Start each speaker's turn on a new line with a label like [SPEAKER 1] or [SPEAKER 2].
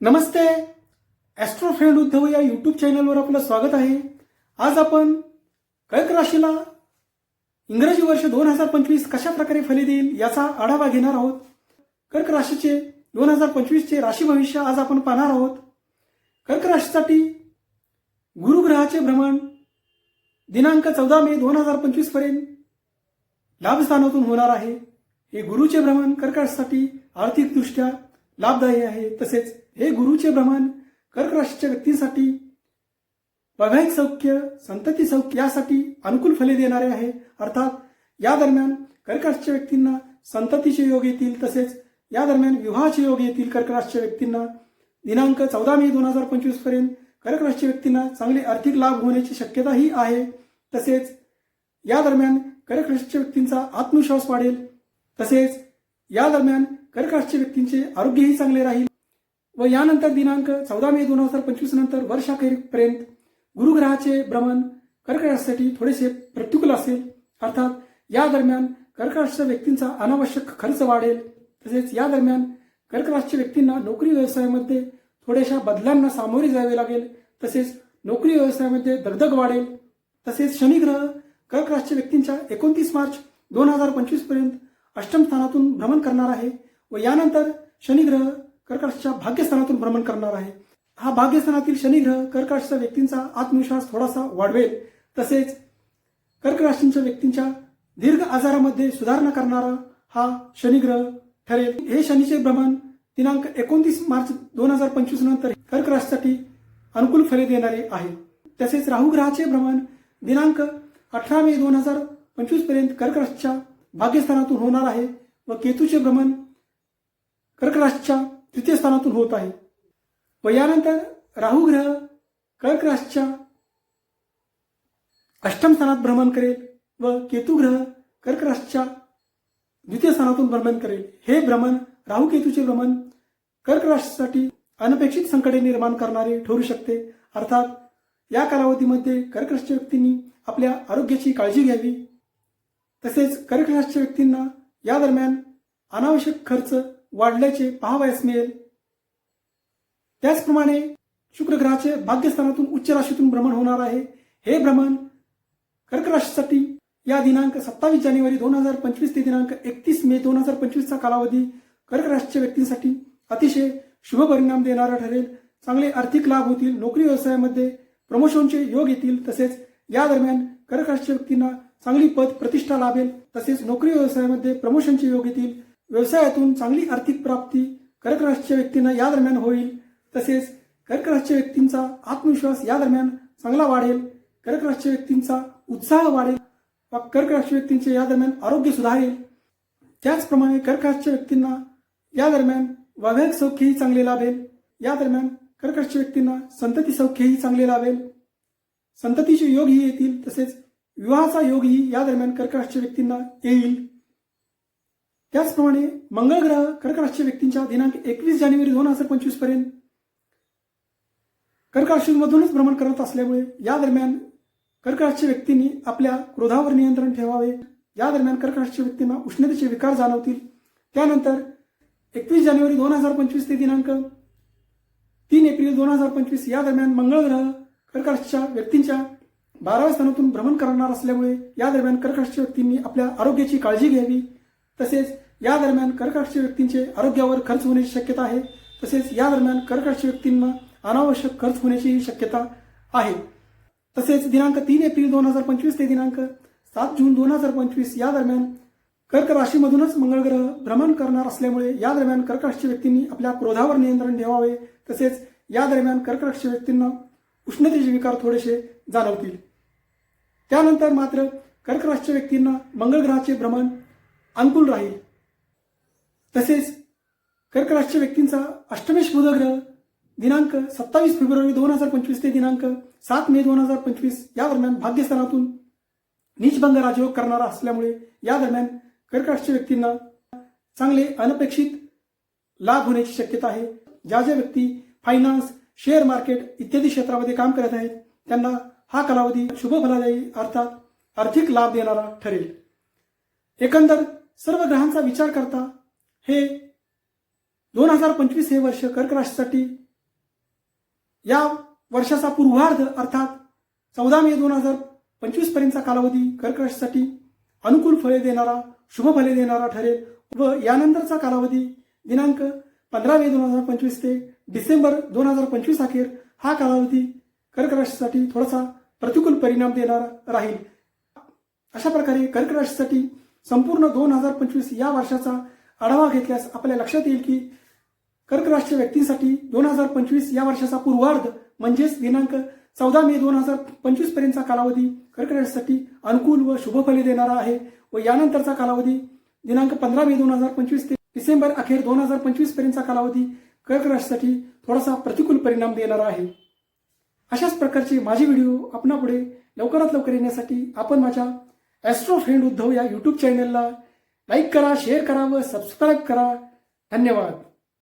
[SPEAKER 1] नमस्ते Austro friend Uddhav या YouTube चॅनलवर आपलं स्वागत आहे. आज आपण कर्क राशीला इंग्रजी वर्ष दोन हजार पंचवीस कशा प्रकारे फले देईल याचा आढावा घेणार आहोत. कर्क राशीचे दोन हजार पंचवीसचे राशी भविष्य आज आपण पाहणार आहोत. कर्क राशीसाठी गुरुग्रहाचे भ्रमण दिनांक चौदा मे दोन हजार पंचवीसपर्यंत लाभस्थानातून होणार आहे. हे गुरुचे भ्रमण कर्क राशीसाठी आर्थिकदृष्ट्या लाभदायी आहे. तसेच हे गुरुचे भ्रमण कर्क राशीच्या व्यक्तींसाठी वैवाहिक सौख्य संतती सौख्य यासाठी अनुकूल फले देणारे आहे. अर्थात या दरम्यान कर्क राशीच्या व्यक्तींना संततीचे योग येतील तसेच या दरम्यान विवाहाचे योग येतील कर्क राशीच्या व्यक्तींना. दिनांक चौदा मे दोन हजार पंचवीसपर्यंत कर्क राशीच्या व्यक्तींना चांगले आर्थिक लाभ होण्याची शक्यताही आहे. तसेच या दरम्यान कर्क राशीच्या व्यक्तींचा आत्मविश्वास वाढेल. तसेच या दरम्यान कर्कराशच्या व्यक्तींचे आरोग्यही चांगले राहील व यानंतर दिनांक चौदा मे दोन हजार पंचवीस नंतर वर्षाखेरीपर्यंत गुरुग्रहाचे भ्रमण कर्क थोडेसे प्रतिकूल असेल. अर्थात या दरम्यान कर्कराशच्या व्यक्तींचा अनावश्यक खर्च वाढेल. तसेच या दरम्यान कर्कराशच्या व्यक्तींना नोकरी व्यवसायामध्ये थोड्याशा बदलांना सामोरे जावे लागेल. तसेच नोकरी व्यवसायामध्ये दगदग वाढेल. तसेच शनिग्रह कर्कराशच्या व्यक्तींच्या एकोणतीस मार्च दोन हजार पंचवीसपर्यंत अष्टम स्थानातून भ्रमण करणार आहे व यानंतर शनिग्रह कर्कशच्या भाग्यस्थानातून भ्रमण करणार आहे. हा भाग्यस्थानातील शनिग्रह कर्क व्यक्तींचा आत्मविश्वास थोडासा वाढवेल. तसेच कर्क राशींच्या व्यक्तींच्या दीर्घ आजारामध्ये सुधारणा करणारा हा शनिग्रह ठरेल. हे शनीचे भ्रमण दिनांक एकोणतीस मार्च दोन हजार पंचवीस नंतर कर्क राशीसाठी अनुकूल फले देणारे आहे. तसेच राहू ग्रहाचे भ्रमण दिनांक अठरा मे दोन हजार पंचवीसपर्यंत कर्क राशीच्या भाग्यस्थानातून होणार आहे व केतूचे भ्रमण कर्क राशीच्या तृतीय स्थानातून होत आहे. व यानंतर राहू ग्रह कर्क राशीच्या अष्टम स्थानात भ्रमण करेल व केतू ग्रह कर्क राशीच्या द्वितीय स्थानातून भ्रमण करेल. हे भ्रमण राहू केतूचे भ्रमण कर्क राशीसाठी अनपेक्षित संकटे निर्माण करणारे ठरू शकते. अर्थात या कालावधीमध्ये कर्क राशीच्या व्यक्तींनी आपल्या आरोग्याची काळजी घ्यावी. तसेच कर्क व्यक्तींना या दरम्यान अनावश्यक खर्च वाढल्याचे पाहावयास मिळेल. त्याचप्रमाणे शुक्रग्रहाचे भाग्यस्थानातून उच्च राशीतून भ्रमण होणार आहे. हे भ्रमण कर्क राशीसाठी या दिनांक सत्तावीस जानेवारी दोन हजार पंचवीस ते दिनांक एकतीस मे दोन हजार पंचवीसचा कालावधी कर्क राशीच्या व्यक्तींसाठी अतिशय शुभ परिणाम देणारा ठरेल. चांगले आर्थिक लाभ होतील नोकरी व्यवसायामध्ये प्रमोशनचे योग येतील. तसेच या दरम्यान कर्क राशीच्या व्यक्तींना चांगली पद प्रतिष्ठा लाभेल. तसेच नोकरी व्यवसायामध्ये प्रमोशनचे योग येतील. व्यवसायातून चांगली आर्थिक प्राप्ती कर्क राशीच्या व्यक्तींना या दरम्यान होईल. तसेच कर्क राशीच्या व्यक्तींचा आत्मविश्वास या दरम्यान चांगला वाढेल. कर्क राशीच्या व्यक्तींचा उत्साह वाढेल. व कर्क राशी व्यक्तींचे या दरम्यान आरोग्य सुधारेल. त्याचप्रमाणे कर्क राशीच्या व्यक्तींना या दरम्यान वैवाहिक सौख्यही चांगले लाभेल. या दरम्यान कर्क राशीच्या व्यक्तींना संतती सौख्यही चांगले लाभेल. संततीचे योगही येतील. तसेच विवाहाचा योगही या दरम्यान कर्क राशीच्या व्यक्तींना येईल. त्याचप्रमाणे मंगळ ग्रह कर्क राशीच्या व्यक्तींच्या दिनांक एकवीस जानेवारी दोन हजार पंचवीसपर्यंत कर्क भ्रमण करत असल्यामुळे या दरम्यान कर्क राशीच्या व्यक्तींनी आपल्या क्रोधावर नियंत्रण ठेवावे. या दरम्यान कर्क राशीच्या व्यक्तींना उष्णतेचे विकार जाणवतील. त्यानंतर एकवीस जानेवारी दोन हजार पंचवीस ते दिनांक तीन एप्रिल दोन हजार पंचवीस या दरम्यान मंगळ ग्रह कर्क राशीच्या व्यक्तींच्या बाराव्या स्थानातून भ्रमण करणार असल्यामुळे या दरम्यान कर्क व्यक्तींनी आपल्या आरोग्याची काळजी घ्यावी. तसेच या दरम्यान कर्क व्यक्तींचे आरोग्यावर खर्च होण्याची शक्यता आहे. तसेच या दरम्यान कर्क व्यक्तींना अनावश्यक खर्च होण्याची शक्यता आहे. तसेच दिनांक तीन एप्रिल दोन हजार पंचवीस ते दिनांक सात जून दोन हजार पंचवीस या दरम्यान कर्क राशीमधूनच मंगळ ग्रह भ्रमण करणार असल्यामुळे या दरम्यान कर्क व्यक्तींनी आपल्या क्रोधावर नियंत्रण ठेवावे. तसेच या दरम्यान कर्क व्यक्तींना उष्णतेचे विकार थोडेसे जाणवतील. त्यानंतर मात्र कर्क राशीच्या व्यक्तींना मंगळ ग्रहाचे भ्रमण अनुकूल राहील. तसेच कर्क राशीच्या व्यक्तींचा अष्टमेश बुधग्रह दिनांक सत्तावीस फेब्रुवारी दोन हजार पंचवीस ते दिनांक सात मे दोन हजार पंचवीस या दरम्यान भाग्यस्थानातून निजभंग राजयोग करणारा असल्यामुळे या दरम्यान कर्क राशीच्या व्यक्तींना चांगले अनपेक्षित लाभ होण्याची शक्यता आहे. ज्या ज्या व्यक्ती फायनान्स शेअर मार्केट इत्यादी क्षेत्रामध्ये काम करत आहेत त्यांना हा कालावधी शुभ फलादायी अर्थात आर्थिक लाभ देणारा ठरेल. एकंदर सर्व ग्रहांचा विचार करता हे दोन हजार पंचवीस हे वर्ष कर्क राशीसाठी या वर्षाचा पूर्वार्ध अर्थात चौदा मे दोन हजार पंचवीस पर्यंतचा कालावधी कर्क राशीसाठी अनुकूल फळे देणारा शुभ फळे देणारा ठरेल व यानंतरचा कालावधी दिनांक पंधरा मे दोन हजार पंचवीस ते डिसेंबर दोन हजार पंचवीस अखेर हा कालावधी कर्क राशीसाठी थोडासा प्रतिकूल परिणाम देणारा राहील. अशा प्रकारे कर्क राशीसाठी संपूर्ण दोन हजार पंचवीस या वर्षाचा आढावा घेतल्यास आपल्या लक्षात येईल की कर्क राशीच्या व्यक्तींसाठी दोन हजार पंचवीस या वर्षाचा पूर्वार्ध म्हणजेच दिनांक चौदा मे दोन हजार पंचवीस पर्यंतचा कालावधी कर्क राशीसाठी अनुकूल व शुभफले देणारा आहे व यानंतरचा कालावधी दिनांक पंधरा मे दोन हजार पंचवीस ते डिसेंबर अखेर दोन हजार पंचवीस पर्यंतचा कालावधी कर्क राशीसाठी थोडासा प्रतिकूल परिणाम देणारा आहे. अशाच प्रकारचे माझे व्हिडिओ आपणापुढे लवकरात लवकर येण्यासाठी आपण माझ्या ॲस्ट्रो फ्रेंड उद्धव या यूट्यूब चॅनलला लाईक करा शेअर करा व सबस्क्राईब करा. धन्यवाद.